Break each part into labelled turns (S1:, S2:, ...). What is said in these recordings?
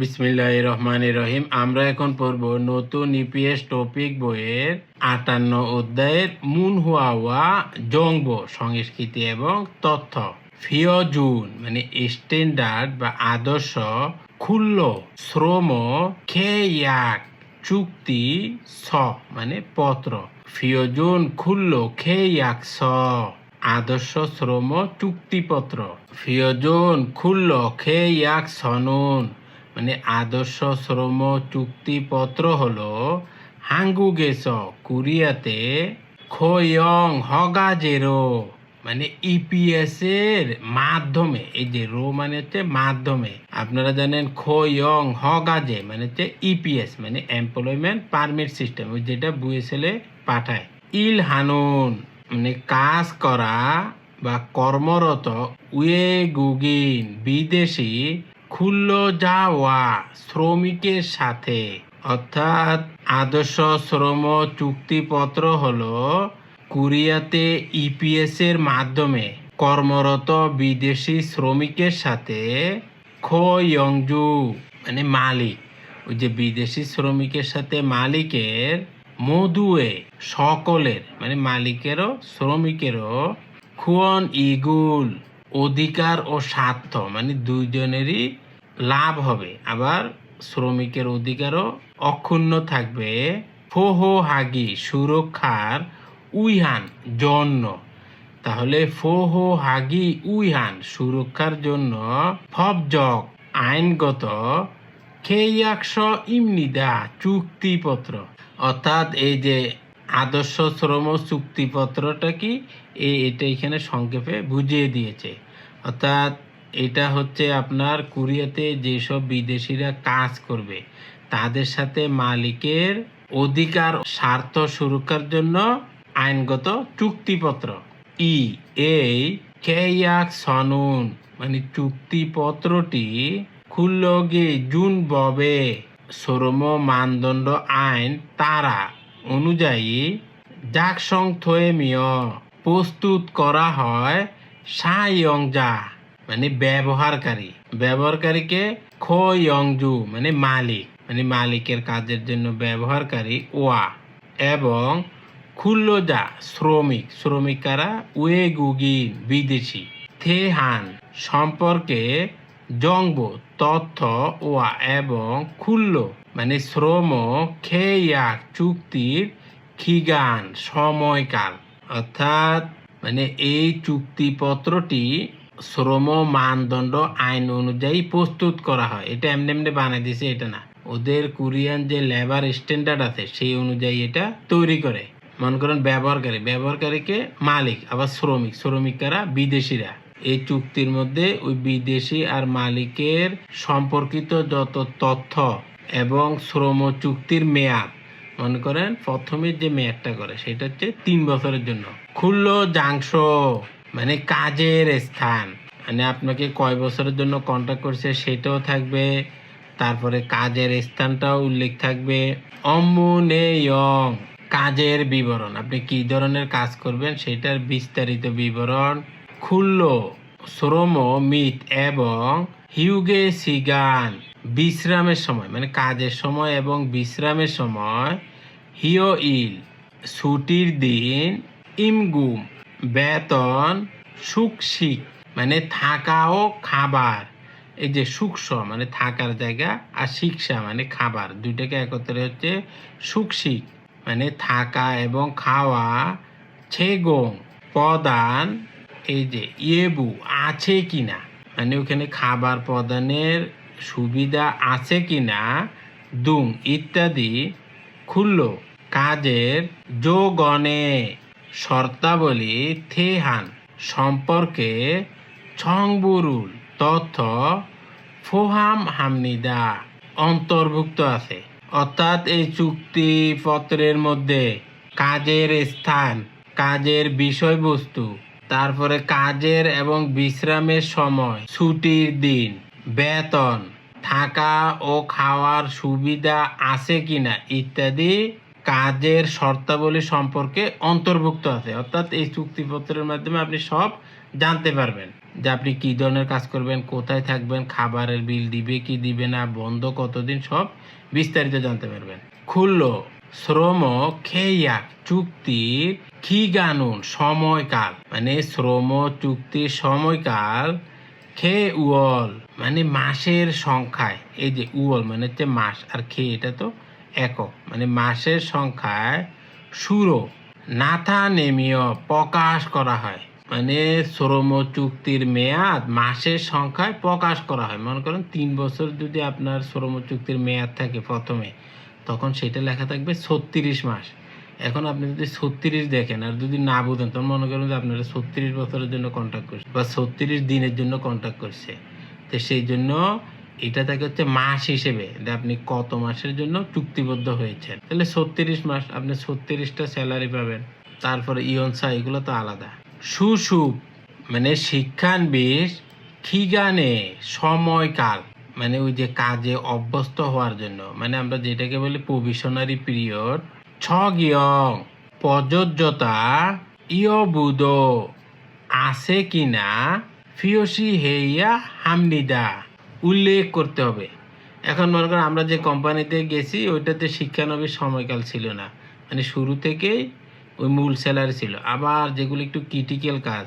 S1: বিসমিল্লাহ রহমান রহিম আমরা এখন পড়ব নতুন ইপিএস টপিক বইয়ের আটান্ন অধ্যায়ের মুন হুয়া ওয়া জংব সংস্কৃতি এবং তথ্য। ফিয়জুন মানে স্ট্যান্ডার্ড বা আদর্শ, খুল্ল, শ্রম, খেয়াক, চুক্তি, স মানে পত্র। ফিয়জুন, খুল্ল, খেয়াক, স, আদর্শ, শ্রম, চুক্তিপত্র। ফিয়জন, খুল্ল, খেয়াক, সনুন। মানে আদর্শ শ্রম চুক্তিপত্র হলো হাঙ্গুগেস কোরিয়াতে খয়ং হগাজেরো মানে ইপিএস এর মাধ্যমে, এই যে রো মানে হচ্ছে মাধ্যমে। আপনারা জানেন খয়ং হগাজে মানে হচ্ছে ইপিএস মানে এমপ্লয়মেন্ট পারমিট সিস্টেম যেটা বুয়েসেলে পাঠায়। ইল হানুন মানে কাজ করা বা কর্মরত উয়ে গুগিন বিদেশি খুল্ল যাওয়া শ্রমিকের সাথে। অর্থাৎ আদর্শ শ্রম চুক্তিপত্র হলো কোরিয়াতে ইপিএস এর মাধ্যমে কর্মরত বিদেশি শ্রমিকের সাথে খয়ংজু মানে মালিক, ওই যে বিদেশি শ্রমিকের সাথে মালিকের মধুয়ে সকলের মানে মালিকেরও, শ্রমিকেরও খুয়ন ইগুল অধিকার ও স্বার্থ মানে দুইজনেরই লাভ হবে। আবার শ্রমিকের অধিকারও অক্ষুণ্ণ থাকবে। ফোহো হাগি সুরক্ষার উইহান জন্য। তাহলে ফোহো হাগি উইহান সুরক্ষার জন্য ফবজক আইনগত খেয়াকশ ইমনিদা চুক্তিপত্র। অর্থাৎ এই যে আদর্শ শ্রম চুক্তিপত্রটা কি? এটা এখানে সংক্ষেপে বুঝিয়ে দিয়েছে। অর্থাৎ এটা হচ্ছে আপনার কুরিয়াতে যেসব বিদেশিরা কাজ করবে, তাদের সাথে মালিকের অধিকার স্বার্থ সুরক্ষার জন্য আইনগত চুক্তিপত্র। ই এই খেয়াক সনুন মানে চুক্তিপত্রটি খুল্লগে জুন ববে শ্রম মানদণ্ড আইন তারা অনুযায়ী জাকসং থয়েমিয় প্রস্তুত করা হয় সায়ংজা মানে ব্যবহারকারী। ব্যবহারকারীকে খয়ংজু মানে মালিক মানে মালিকের কাজের জন্য ব্যবহারকারী ওয়া। এবং খুল্লজা, শ্রমিক। শ্রমিকারা ওয়েগুগিন বিদেশি। থেহান, সম্পর্কে জংব, তথ্য ওয়া এবং খুল্ল মানে শ্রম খেয়াক চুক্তির খিগান, সময়কাল। অর্থাৎ মানে এই চুক্তিপত্রটি শ্রম মানদণ্ড, আইন অনুযায়ী প্রস্তুত করা হয়। এটা এমনি এমনি বানাই দিছে, এটা না। ওদের কোরিয়ান যে লেবার স্ট্যান্ডার্ড আছে, সেই অনুযায়ী এটা তৈরি করে। মনে করেন ব্যবহারকারী। ব্যবহারকারীকে মালিক, আবার শ্রমিক। শ্রমিকরা বিদেশিরা। এই চুক্তির মধ্যে ওই বিদেশি আর মালিকের সম্পর্কিত যত তথ্য এবং শ্রম চুক্তির মেয়াদ, মনে করেন প্রথমে যে মেয়াদটা করে, সেটা হচ্ছে তিন বছরের জন্য। খুল্ল জাংশ। মানে কাজের স্থান। মানে আপনাকে কয় বছরের জন্য কন্ট্যাক্ট করছে সেটাও থাকবে, তারপরে কাজের স্থানটাও উল্লেখ থাকবে। অম্মুনেয়ং কাজের বিবরণ। আপনি কি ধরনের কাজ করবেন সেটার বিস্তারিত বিবরণ। খুল্ল, শ্রম মিট এবং হিউগে সিগান, বিশ্রামের সময়। মানে কাজের সময় এবং বিশ্রামের সময়। হিও ইল ছুটির দিন, ইমগুম। বেতন সুখশিক মানে থাকা ও খাবার। এই যে সুখস মানে থাকার জায়গা আর শিক্ষা মানে খাবার। দুইটাকে একত্রে হচ্ছে সুখশিক মানে থাকা এবং খাওয়া। ছেগং প্রদান এই যে ইয়েবু, আছে কি না মানে ওখানে খাবার প্রদানের সুবিধা আছে কি না দুং, ইত্যাদি। খুলল, কাজের যোগনে। শর্তাবলী থেহান সম্পর্কে ছংবুরুল তথ্য ফোহাম হামনিদা অন্তর্ভুক্ত আছে। অর্থাৎ এই চুক্তিপত্রের মধ্যে কাজের স্থান, কাজের বিষয়বস্তু, তারপরে কাজের এবং বিশ্রামের সময়, ছুটির দিন, বেতন, থাকা ও খাওয়ার সুবিধা আছে কিনা ইত্যাদি কাজের শর্তাবলী সম্পর্কে অন্তর্ভুক্ত আছে। অর্থাৎ এই চুক্তিপত্রের মাধ্যমে আপনি সব জানতে পারবেন যে আপনি কি ধরনের কাজ করবেন, কোথায় থাকবেন, খাবারের বিল দিবে, কি দিবে না, বন্ধ কতদিন, সব বিস্তারিত জানতে পারবেন। খুললো, শ্রম খেয়াক চুক্তির কি গানুন সময়কাল। মানে শ্রম চুক্তির সময়কাল খে উয়ল মানে মাসের সংখ্যায়। এই যে উয়ল মানে হচ্ছে মাস আর খে, এটা তো একক মানে মাসের সংখ্যায় সুরো নাথা নেমীয় প্রকাশ করা হয় মানে শ্রম চুক্তির মেয়াদ মাসের সংখ্যায় প্রকাশ করা হয়। মনে করেন তিন বছর যদি আপনার শ্রম চুক্তির মেয়াদ থাকে প্রথমে, তখন সেটা লেখা থাকবে ছত্রিশ মাস। এখন আপনি যদি ছত্রিশ দেখেন আর যদি না বুঝেন, তখন মনে করেন যে আপনারা ছত্রিশ বছরের জন্য কন্ট্যাক্ট করছে বা ছত্রিশ দিনের জন্য কন্ট্যাক্ট করছে। তো সেই জন্য এটা থাকে হচ্ছে মাস হিসেবে আপনি কত মাসের জন্য চুক্তিবদ্ধ হয়েছেন। তাহলে ছত্রিশ মাস, আপনি ছত্রিশটা স্যালারি পাবেন, তারপরে ইয়নসা এগুলো তো আলাদা। সুসুপ মানে শিক্ষানবিশ, খিগানে সময়কাল মানে ওই যে কাজে অভ্যস্ত হওয়ার জন্য মানে আমরা যেটাকে বলি প্রভিশনারি পিরিয়ড ছগিয়ং, প্রযোজ্যতা, ইয়বুদ, আছে কিনা ফিওসি হেইয়া হামনিদা। উল্লেখ করতে হবে। এখন মনে করেন আমরা যে কোম্পানিতে গেছি, ওইটাতে শিক্ষানবীর সময়কাল ছিল না। মানে শুরু থেকেই ওই মূল স্যালারি ছিল। আবার যেগুলো একটু ক্রিটিক্যাল কাজ,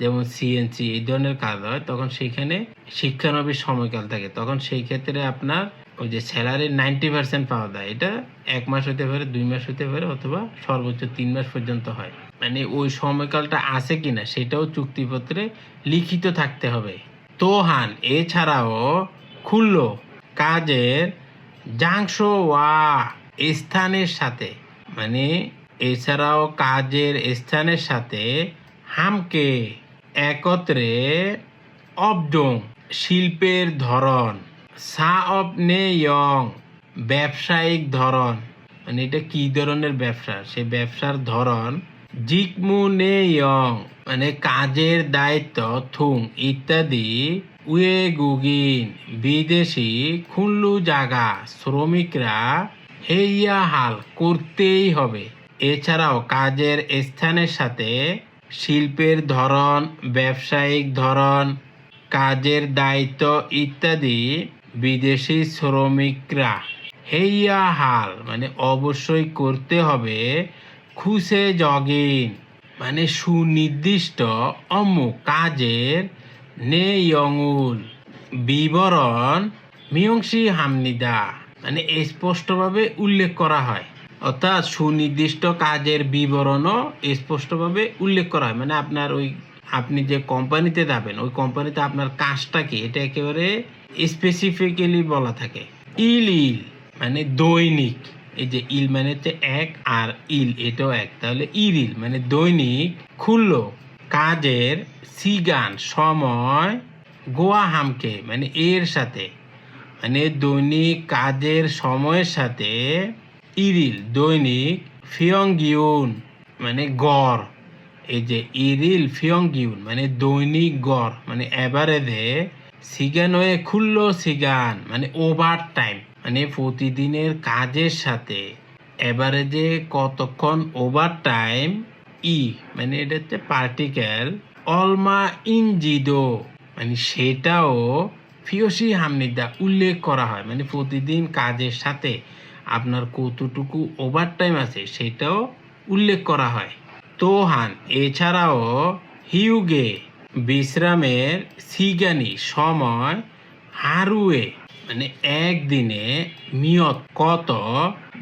S1: যেমন সিএনসি এই ধরনের কাজ হয়, তখন সেখানে শিক্ষানবীর সময়কাল থাকে। তখন সেই ক্ষেত্রে আপনার ওই যে স্যালারি নাইনটি পার্সেন্ট পাওয়া যায়। এটা এক মাস হতে পারে, দুই মাস হতে পারে, অথবা সর্বোচ্চ তিন মাস পর্যন্ত হয়। মানে ওই সময়কালটা আছে কিনা, সেটাও চুক্তিপত্রে লিখিত থাকতে হবে। তোহান, এছাড়াও খুললো কাজের জাংশ ওয়া স্থানের সাথে। মানে এছাড়াও কাজের স্থানের সাথে হামকে একত্রে অবডং শিল্পের ধরন সা অব নে ইয়ং ব্যবসায়িক ধরন। মানে এটা কি ধরনের ব্যবসা? সেই ব্যবসার ধরন জিকমু নে মানে কাজের দায়িত্ব, থুং ইত্যাদি উয়ে গুগিন বিদেশি খুল্লু জাগা, শ্রমিকরা হেইয়া হাল করতেই হবে। এছাড়াও কাজের স্থানের সাথে শিল্পের ধরন, ব্যবসায়িক ধরন, কাজের দায়িত্ব ইত্যাদি বিদেশি শ্রমিকরা হেইয়া হাল মানে অবশ্যই করতে হবে খুশে জগিন মানে সুনির্দিষ্ট অমুক কাজের নে ইয়ঙুল বিবরণ মিয়ংসি হামনিদা মানে স্পষ্টভাবে উল্লেখ করা হয়। অর্থাৎ সুনির্দিষ্ট কাজের বিবরণও স্পষ্টভাবে উল্লেখ করা হয়। মানে আপনার ওই, আপনি যে কোম্পানিতে যাবেন, ওই কোম্পানিতে আপনার কাজটা কি? এটা একেবারে স্পেসিফিক্যালি বলা থাকে। ইল ইল মানে দৈনিক। এই যে ইল মানে হচ্ছে এক আর ইল এটাও এক। তাহলে ইরিল মানে দৈনিক খুললো কাজের সিগান সময় গোয়া হামকে মানে এর সাথে। মানে দৈনিক কাজের সময়ের সাথে ইরিল দৈনিক ফিয়ংগিউন মানে গড়। এই যে ইরিল ফিয়ংগিউন মানে দৈনিক গড়। মানে এভারেজে সিগান হয়ে খুললো সিগান মানে ওভার টাইম মানে প্রতিদিনের কাজের সাথে এভারেজে কতক্ষণ ওভার টাইম ই মানে এটা হচ্ছে পার্টিকেল অলমা ইনজিদো মানে সেটাও ফিওসি হামনিদা উল্লেখ করা হয়। মানে প্রতিদিন কাজের সাথে আপনার কতটুকু ওভার টাইম আছে সেটাও উল্লেখ করা হয়। তোহান, এছাড়াও হিউগে বিশ্রামের সিগানি সময় হারুয়ে মানে একদিনে মিয়ত কত?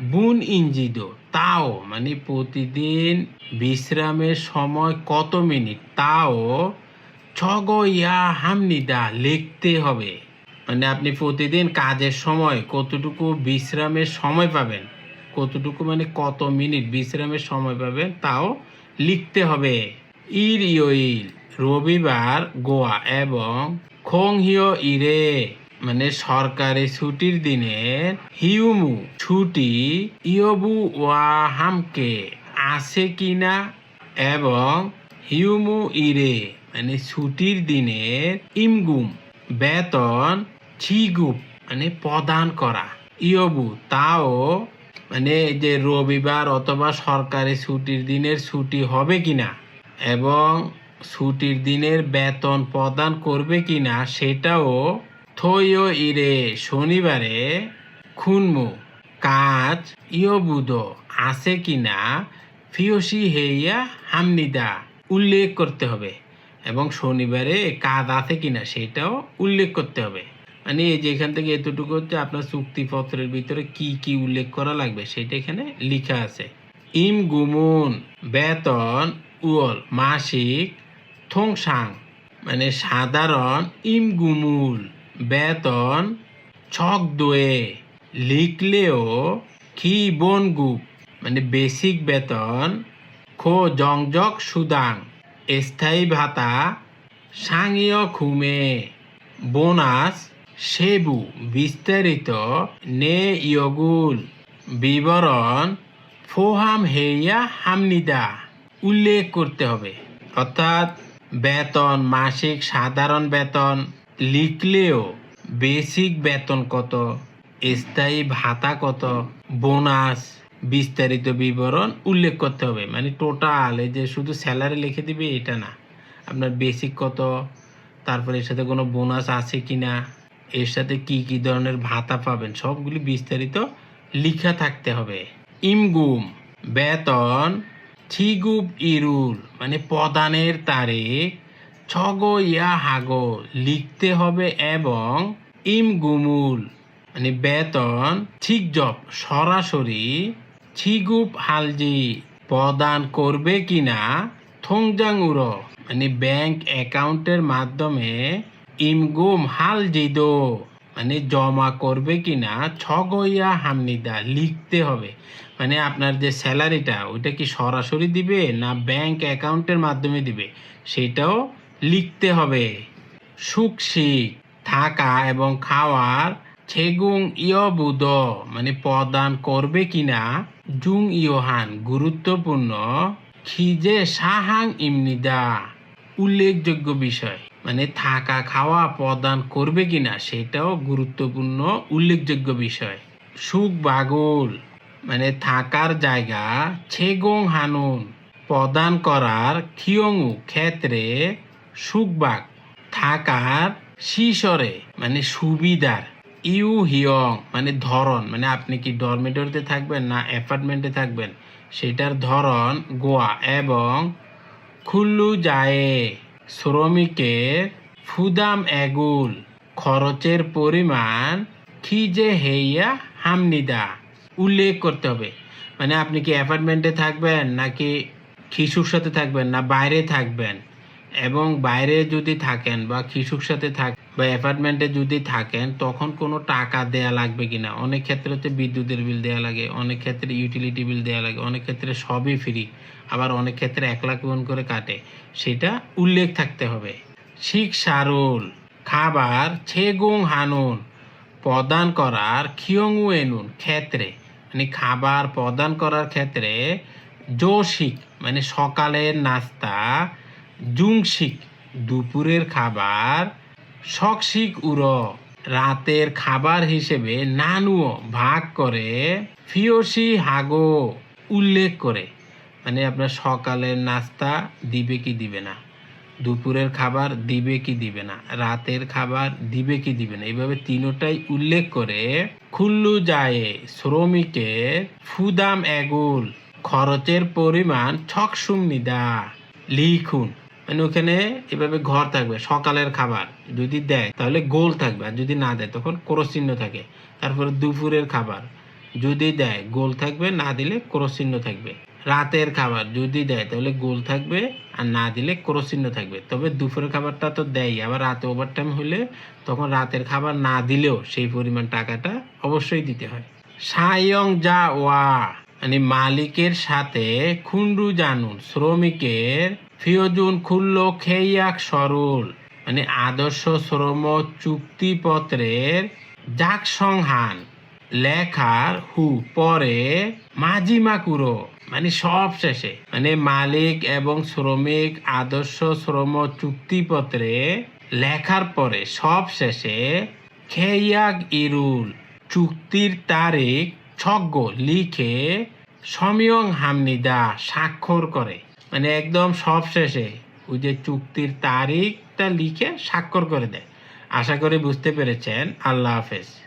S1: বুন ইঞ্জিদো, তাও মানে প্রতিদিন বিশ্রামের সময় কত মিনিট? তাও ছগ ইয়া হামনিদা লিখতে হবে। মানে আপনি প্রতিদিন কাজের সময় কতটুকু বিশ্রামের সময় পাবেন? কতটুকু মানে কত মিনিট বিশ্রামের সময় পাবেন? তাও লিখতে হবে। ইর ইয়ইল রবিবার গোয়া এবং খং হিয় ইরে। মানে সরকারি ছুটির দিনে হিউমু ছুটি ইয়বু ওয়া হামকে আছে কিনা এবং হিউমু ইরে মানে ছুটির দিনের ইমগুম, বেতন ছিগুপ মানে প্রদান করা। ইয়বু তাও মানে যে রবিবার অথবা সরকারি ছুটির দিনের ছুটি হবে কিনা এবং ছুটির দিনের বেতন প্রদান করবে কিনা সেটাও থইও ইরে শনিবারে খুনমু, কাজ ইয়বুদ আছে কিনা ফিয়সি হেইয়া হামনিদা উল্লেখ করতে হবে। এবং শনিবারে কাজ আছে কিনা সেটাও উল্লেখ করতে হবে। মানে এই যে এখান থেকে এতটুকু হচ্ছে আপনার চুক্তিপত্রের ভিতরে কি কি উল্লেখ করা লাগবে, সেটা এখানে লেখা আছে। ইম গুমুন, বেতন উল মাসিক, থংসাং মানে সাধারণ ইম গুমুল। বেতন ছক দোয়ে। লিখলেও খি বন গুপ মানে বেসিক বেতন খো জংজক সুদাং। স্থায়ী ভাতা সাংীয় খুমে। বোনাস সেবু বিস্তারিত নে ইয়গুল। বিবরণ ফোহাম হেইয়া হামনিদা। উল্লেখ করতে হবে। অর্থাৎ বেতন মাসিক সাধারণ বেতন লিখলেও বেসিক বেতন কত, স্থায়ী ভাতা কত, বোনাস বিস্তারিত বিবরণ উল্লেখ করতে হবে। মানে টোটাল এই যে শুধু স্যালারি লিখে দিবে, এটা না। আপনার বেসিক কত, তারপরে এর সাথে কোনো বোনাস আছে কি না এর সাথে কি কি ধরনের ভাতা পাবেন, সবগুলি বিস্তারিত লিখা থাকতে হবে। ইমগুম, বেতন থিগুব ইরুল মানে প্রদানের তারিখ ছগো ইয়া হাগো লিখতে হবে এবং ইমগুমুল মানে বেতন ঠিক জব সরাসরি ছিগুপ হালজি প্রদান করবে কিনা থংজাং উড়ো মানে ব্যাংক অ্যাকাউন্টের মাধ্যমে ইমগুম হাল জিদো মানে জমা করবে কিনা ছগইয়া হামনিদা লিখতে হবে। মানে আপনার যে স্যালারিটা, ওইটা কি সরাসরি দিবে না ব্যাংক অ্যাকাউন্টের মাধ্যমে দিবে? সেটাও লিখতে হবে। সুখশিক থাকা এবং খাওয়ার ছেগুং ইয়বুদ মানে প্রদান করবে কিনা? জুং ইয়োহান, গুরুত্বপূর্ণ। খিজে সাহাং ইমনিদা, উল্লেখযোগ্য বিষয়। মানে থাকা, খাওয়া প্রদান করবে কিনা, সেটাও গুরুত্বপূর্ণ, উল্লেখযোগ্য বিষয়। সুখ, বাগুল মানে থাকার জায়গা ছেগং হানুন, প্রদান করার খিয়ংউ ক্ষেত্রে সুখবাগ, থাকার শিশরে মানে সুবিধার, ইউ হিয়ং মানে ধরন মানে আপনি কি ডরমেটরিতে থাকবেন না অ্যাপার্টমেন্টে থাকবেন, সেটার ধরন গোয়া এবং খুল্লু যায় শ্রমিকের ফুদাম এগুল, খরচের পরিমাণ খিজে হেইয়া হামনিদা, উল্লেখ করতে হবে। মানে আপনি কি অ্যাপার্টমেন্টে থাকবেন নাকি খিসুর সাথে থাকবেন না বাইরে থাকবেন? এবং বাইরে যদি থাকেন বা খিসুর সাথে থাক বা অ্যাপার্টমেন্টে যদি থাকেন, তখন কোনো টাকা দেয়া লাগবে কিনা? অনেক ক্ষেত্রে হচ্ছে বিদ্যুতের বিল দেয়া লাগে, অনেক ক্ষেত্রে ইউটিলিটি বিল দেয়া লাগে, অনেক ক্ষেত্রে সবই ফ্রি আবার অনেক ক্ষেত্রে এক লাখ গুণ করে কাটে। সেটা উল্লেখ থাকতে হবে। শিখ সারুল, খাবার ছেগুং হানুন, প্রদান করার খিয়ংউ এনুন ক্ষেত্রে মানে খাবার প্রদান করার ক্ষেত্রে জোশিক মানে সকালের নাস্তা জুংশিক, দুপুরের খাবার শকশিক উড়ো, রাতের খাবার হিসেবে নানুও ভাগ করে ফিওসি হাগো উল্লেখ করে। মানে আপনার সকালের নাস্তা দিবে কি দিবে না, দুপুরের খাবার দিবে কি দিবে না, রাতের খাবার দিবে কি দিবে না, এইভাবে তিনোটাই উল্লেখ করে খুল্লু যায় শ্রমিকের ফুদাম এগুল, খরচের পরিমাণ ছকসুম নিদা, লিখুন। মানে ওখানে এভাবে ঘর থাকবে, সকালের খাবার যদি দেয় তাহলে গোল থাকবে, আর যদি না দেয় তখন ক্রস চিহ্ন থাকে। তারপরে দুপুরের খাবার যদি দেয় গোল থাকবে, না দিলে ক্রস চিহ্ন থাকবে। রাতের খাবার যদি দেয় তাহলে গোল থাকবে, আর না দিলে ক্রস চিহ্ন থাকবে। তবে দুপুরের খাবারটা তো দেয়, আবার রাতে ওভার টাইম হলে তখন রাতের খাবার না দিলেও সেই পরিমাণ টাকাটা অবশ্যই দিতে হয়। সায়ং যা ওয়া। মানে মালিকের সাথে খুন্ডু জানুন, শ্রমিকের ফিয়জুন খুল্ল খেয়াক সরল। মানে আদর্শ শ্রম চুক্তিপত্রের জাক সংহান, লেখার হু পরে মাজিমাকুরো মানে সব শেষে মানে মালিক এবং শ্রমিক আদর্শ শ্রম চুক্তিপত্রে লেখার পরে সব শেষে খেয়াক ইরুল, চুক্তির তারিখ ছগ্গ লিখে সমীয়ং হামনিদা স্বাক্ষর করে। মানে একদম সব শেষে ওই যে চুক্তির তারিখটা লিখে স্বাক্ষর করে দেয়। আশা করি বুঝতে পেরেছেন। আল্লাহ হাফেজ।